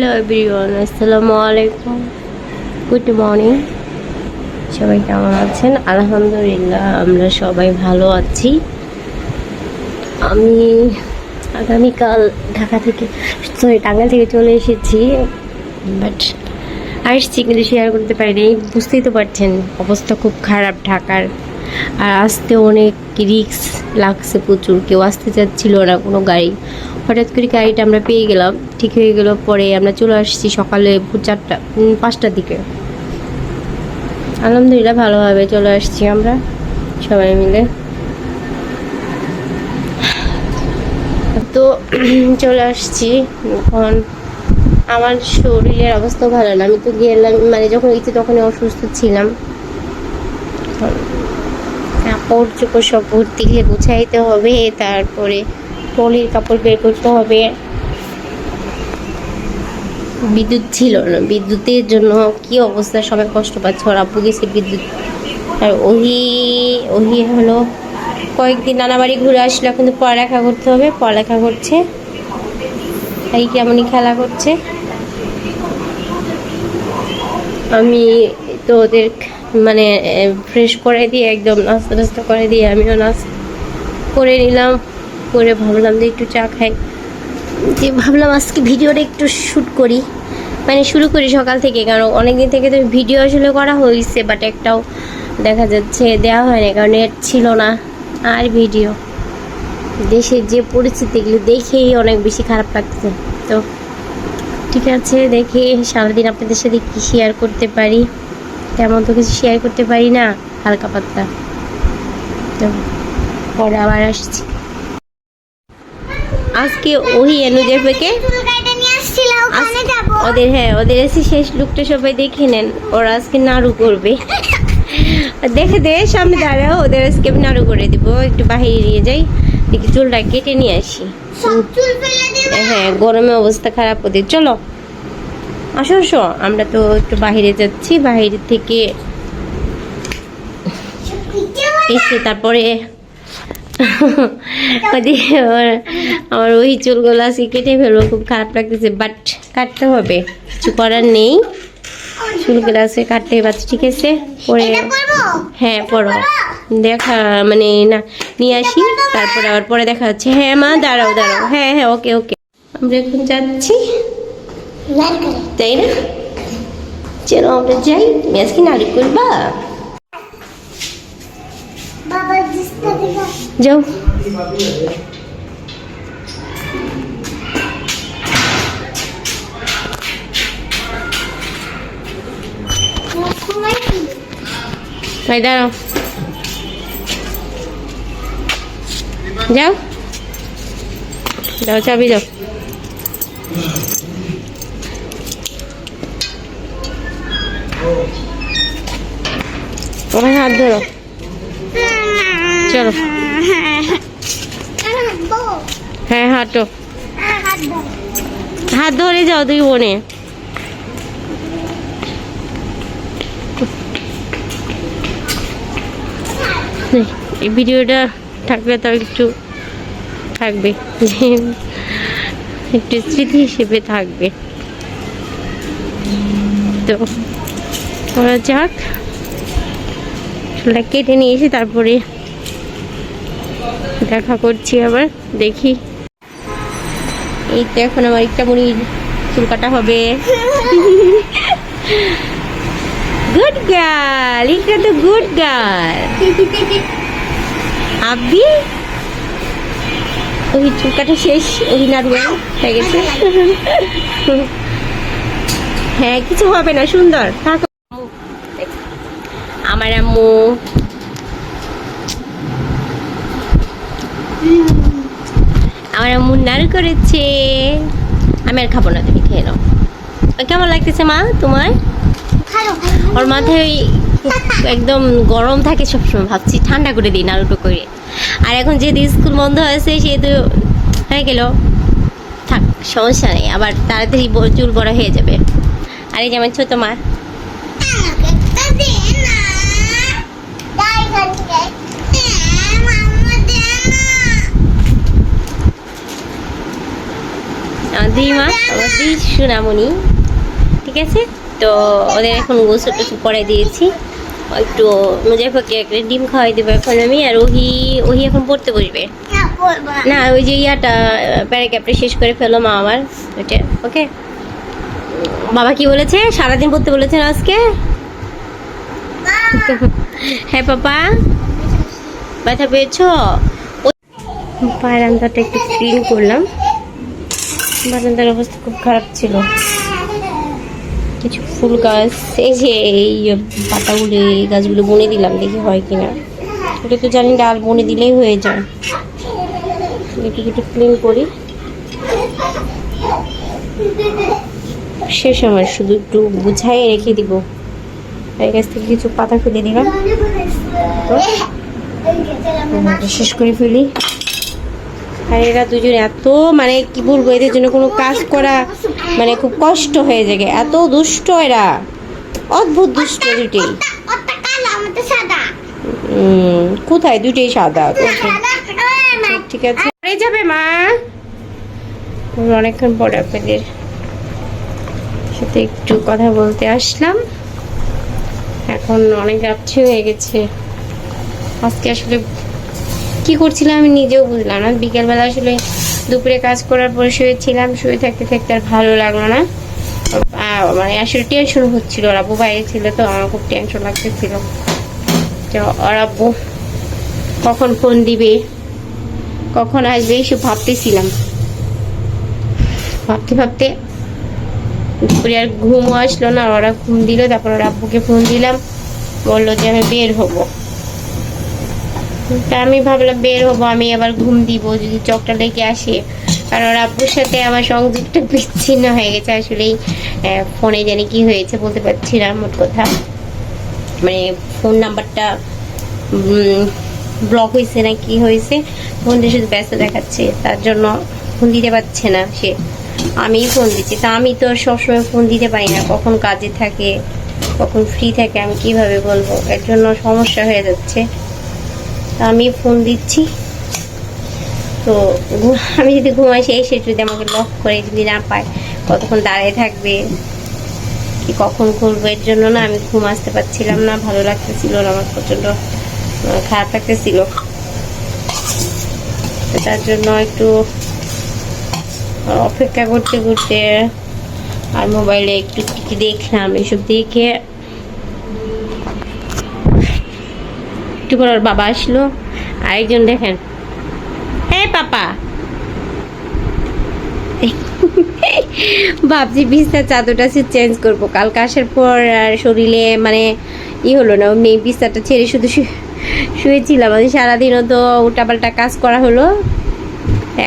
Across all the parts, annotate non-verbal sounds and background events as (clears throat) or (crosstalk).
Hello everyone, আসসালামু আলাইকুম। Good morning সবাই কেমন আছেন? আলহামদুলিল্লাহ, আমরা সবাই ভালো আছি। আমি আগামীকাল ঢাকা থেকে সরি টাঙ্গাইল থেকে চলে এসেছি বাট আসছি, কিন্তু শেয়ার করতে পারিনি। বুঝতেই তো পারছেন, অবস্থা খুব খারাপ ঢাকার। আর আসতে অনেক রিক্স লাগছে প্রচুর। কেউ আসতে চাচ্ছিল না কোনো গাড়ি। হঠাৎ করে গাড়িটা আমরা পেয়ে গেলাম। ঠিক হয়ে গেল পরে আমরা চলে আসছি সকালে চারটা পাঁচটার দিকে। আলহামদুলিল্লাহ ভালোভাবে চলে আসছি আমরা সবাই মিলে। তো (clears throat) চলে আসছি। এখন আমার শরীরের অবস্থা ভালো না। আমি তো গেলাম মানে যখন গেছি তখনই অসুস্থ ছিলাম। কাপড় চোপড় সব ভর্তি গিয়ে গুছাইতে হবে, তারপরে টলির কাপড় বের করতে হবে। বিদ্যুৎ ছিল না, বিদ্যুতের জন্য কি অবস্থা? সবাই কষ্ট পাচ্ছে, ওর আব্বু গেছে বিদ্যুৎ। আর ওহি ওহি হলো কয়েকদিন নানা বাড়ি ঘুরে আসলো কিন্তু পড়ালেখা করতে হবে, পড়ালেখা করছে। এই কেমনই খেলা করছে? আমি তো ওদের মানে ফ্রেশ করে দিয়ে, একদম নাস্তা টাস্তা করে দিয়ে আমিও নাস্তা করে নিলাম। করে ভাবলাম যে একটু চা খাই। যে ভাবলাম আজকে ভিডিওটা একটু শ্যুট করি। মানে শুরু করি সকাল থেকে, কারণ অনেক দিন থেকে তো ভিডিও আসলে করা হয়েছে বাট একটাও দেখা যাচ্ছে দেওয়া হয় না কারণ নেট ছিল না, আর ভিডিও দেশের যে পরিস্থিতিগুলো দেখেই অনেক বেশি খারাপ লাগছে। তো ঠিক আছে, দেখে সারাদিন আপনাদের সাথে কি শেয়ার করতে পারি? তেমন তো কিছু শেয়ার করতে পারি না হালকা পাতলা। তো পরে আবার আসছি। আজকে ওহি আসছিল ওখানে যাব ওদের হ্যাঁ ওদের এসে শেষ লুকটা সবাই দেখে নেন ওরা আজকে নাড়ু করবে। দেখে দে সামনে দাঁড়াও ওদের আজকে আমি নাড়ু করে দিব একটু বাহিরে নিয়ে যাই দেখি চুলটা কেটে নিয়ে আসি। হ্যাঁ গরমে অবস্থা খারাপ ওদের চলো। আসো আসো। আমরা তো একটু বাইরে যাচ্ছি বাইরে থেকে এসে তারপরে আমার- ওই চুলগুলো আজকে কেটে ফেলব খুব খারাপ লাগতেছে বাট কাটতে হবে। কিছু করার নেই। চুলগুলো আছে কাটতে পারছি ঠিক আছে? পরে হ্যাঁ পড়ো দেখা মানে না নিয়ে আসি তারপরে আবার পরে দেখা হচ্ছে। হ্যাঁ মা দাঁড়াও দাঁড়াও। হ্যাঁ হ্যাঁ ওকে ওকে। আমরা এখন যাচ্ছি। তাই না চলো আমরা যাই তুমি আজকে নাড়ি করবা বাবা জিসটা দেখা যাও সময় কি ভাই দাঁড়াও যাও যাও চাবি যাও হাত ধরো। চলো। হ্যাঁ হাঁটো। হাত ধরে যাও দুই বোনে। এই ভিডিওটা থাকলে তো একটু থাকবে। একটু স্মৃতি হিসেবে থাকবে। তো ওরা যাক। চুলটা কেটে নিয়ে এসে তারপরে দেখা করছি আবার, দেখি। এই তো এখন আমার একটা মুড়ির চুল কাটা হবে। গুড গার্ল, এটা তো গুড গার্ল। আব্বি? ওই চুল কাটা শেষ ওই নাড়ুয়া হয়ে গেছে। হ্যাঁ কিছু হবে না, সুন্দর। থাকো। আমার আম্মু। আমার আম্মু নাড়ু করেছে। আমি আর খাব না তুমি খেয়ে নাও। কেমন লাগতেছে মা তোমার? ওর মাথায় ওই একদম গরম থাকে সবসময় ভাবছি ঠান্ডা করে দিই নাড়ুটো করে। আর এখন যেহেতু স্কুল বন্ধ হয়েছে সেহেতু হয়ে গেল। থাক সমস্যা নেই আবার তাড়াতাড়ি চুল বড় হয়ে যাবে। আর এই যে আমার ছোটো মা আমাকে একটা দে না তাই খাচ্ছে মাম্মা দে না আমার দিমা আমার দি সুনামণি, ঠিক আছে? তো ওদের এখন গোসল টোসল করে দিয়েছি। একটু মুজাফাকে একটা ডিম খাওয়াই দেবো এখন আমি, আর ওহি ওহি এখন পড়তে বসবে। না, ওই যে ইয়াটা প্যারাগ্রাফটা শেষ করে ফেলো মা আমার ওইটা, ওকে? বাবা কি বলেছে? সারাদিন পড়তে বলেছেন আজকে? হ্যাঁ পাপা। ব্যথা পেয়েছ? বারান্দাটা একটু ক্লিন করলাম। বারান্দার অবস্থা খুব খারাপ ছিল। কিছু ফুল গাছ, এই যে এই পাতাগুলো, এই গাছগুলো বনে দিলাম, দেখি হয় কিনা। এটা তো জানি ডাল বনে দিলেই হয়ে যায়। একটু একটু ক্লিন করি। শেষ আমার, শুধু একটু গুছাই রেখে দিব। এর কাছ থেকে কিছু পাতা ফেলে দিলাম। শেষ করে ফেলি। আর এরা দুজন এত মানে কি বলব এদের জন্য কোনো কাজ করা মানে খুব কষ্ট হয়ে যায়। এত দুষ্ট এরা। অদ্ভুত দুষ্ট উম, কোথায়? দুটেই সাদা? ঠিক আছে। পরে যাবে মা? অনেকক্ষণ পরে আপনাদের সাথে একটু কথা বলতে আসলাম। এখন অনেক রাত্রি হয়ে গেছে। আজকে আসলে কি করছিলাম আমি নিজেও বুঝলাম না। বিকেলবেলা আসলে দুপুরে কাজ করার পরে শুয়েছিলাম শুয়ে থাকতে থাকতে আর ভালো লাগল না। মানে আসলে টেনশন হচ্ছিল। ওরা আব্বু বাইরে ছিল তো, আমার খুব টেনশন লাগতেছিল। তো ওর আব্বু কখন ফোন দিবে, কখন আসবে, এইসব ভাবতেছিলাম। ভাবতে ভাবতে দুপুরে আর ঘুমও আসলো না। ওরা ঘুম দিল, তারপর ওর আব্বুকে ফোন দিলাম। বলল যে আমি বের হব। তা আমি ভাবলাম বের হব, আমি আবার ঘুম দিব, যদি চকটা লেগে আসে। কারণ আব্বুর সাথে আমার সংযোগটা (laughs) বিচ্ছিন্ন হয়ে গেছে আসলেই। ফোনে জানি কি হয়েছে বলতে পারছি না, মোট কথা। মানে ফোন নাম্বারটা ব্লক হয়েছে না কি হয়েছে ফোনটা শুধু ব্যস্ত দেখাচ্ছে, তার জন্য ফোন দিতে পারছে না সে। আমিই ফোন দিচ্ছি, তা আমি তো সবসময় ফোন দিতে পারি না, কখন কাজে থাকে, কখন ফ্রি থাকে, আমি কীভাবে বলব? এর জন্য সমস্যা হয়ে যাচ্ছে। তা আমি ফোন দিচ্ছি। তো আমি যদি ঘুমাই সেই সে যদি আমাকে লক করে যদি না পায় কতক্ষণ দাঁড়িয়ে থাকবে? কি কখন করব এর জন্য না আমি ঘুম আসতে পারছিলাম না ভালো লাগতেছিল না আমার প্রচণ্ড আহ, খারাপ লাগতেছিল। তার জন্য একটু অপেক্ষা করতে করতে আর মোবাইলে একটু দেখলাম এসব দেখে একটু পর ওর বাবা আসলো। আরেকজন দেখেন। হ্যাঁ পাপা। ভাবছি বিছনার চাদরটা সে চেঞ্জ করব। কালকে আসার পর আর শরীরে মানে ই হলো না, অমনি বিছনাটা ছেড়ে শুধু শুয়েছিলাম। আমি সারাদিনও তো উল্টাপাল্টা কাজ করা হলো।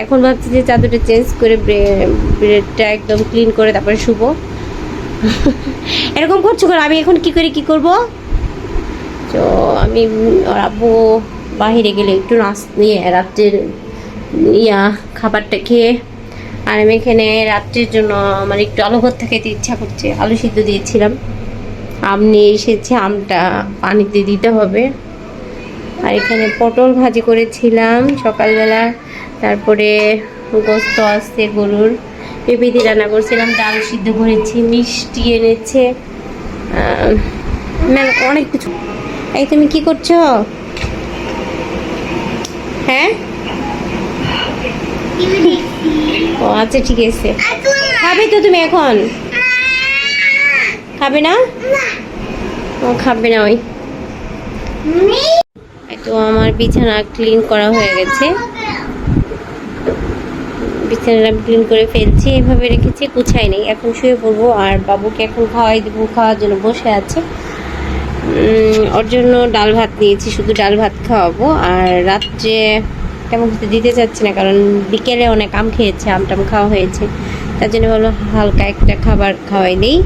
এখন ভাবছি যে চাদরটা চেঞ্জ করে ব্রেডটা একদম ক্লিন করে তারপরে শুবো। এরকম করছ করো আমি এখন কি করে কি করব? তো আমি আব্বু বাহিরে গেলে একটু নাচ ইয়ে রাত্রের ইয়া খাবারটা খেয়ে, আর আমি এখানে রাত্রের জন্য আমার একটু আলু ভর্তা খেতে ইচ্ছা করছে, আলু সিদ্ধ দিয়েছিলাম। আম নিয়ে এসেছে, আমটা পানিতে দিতে হবে। আর এখানে পটল ভাজি করেছিলাম সকালবেলা, তারপরে গোস্ত আসছে গরুর পেঁপে দিয়ে রান্না করছিলাম, ডাল সিদ্ধ করেছি, মিষ্টি এনেছে অনেক কিছু এই তুমি কি করছ? হ্যাঁ? ও আচ্ছা ঠিক আছে। খাবে তো তুমি এখন? খাবে না? ও, খাবে না ওই। তো আমার বিছানা ক্লিন করা হয়ে গেছে। বিছানাটা ক্লিন করে ফেলছি, এভাবে রেখেছি, গুছাই নেই। এখন শুয়ে পড়ব, আর বাবুকে এখন খাওয়াই দেবো, খাওয়ার জন্য বসে আছে। ওর জন্য ডাল ভাত নিয়েছি, শুধু ডাল ভাত খাওয়াবো। আর রাত্রে তেমন কিছু দিতে চাচ্ছি না, কারণ বিকেলে অনেক আম খেয়েছে, আম টাম খাওয়া হয়েছে। তার জন্য বলো হালকা একটা খাবার খাওয়াই দিই।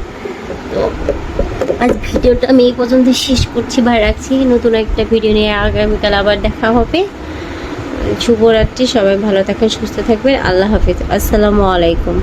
তো আজ ভিডিওটা আমি এই পর্যন্ত শেষ করছি বা রাখছি। নতুন একটা ভিডিও নিয়ে আগামীকাল আবার দেখা হবে। শুভরাত্রি, সবাই ভালো থাকবেন, সুস্থ থাকবেন। আল্লাহ হাফিজ। আসসালামু আলাইকুম।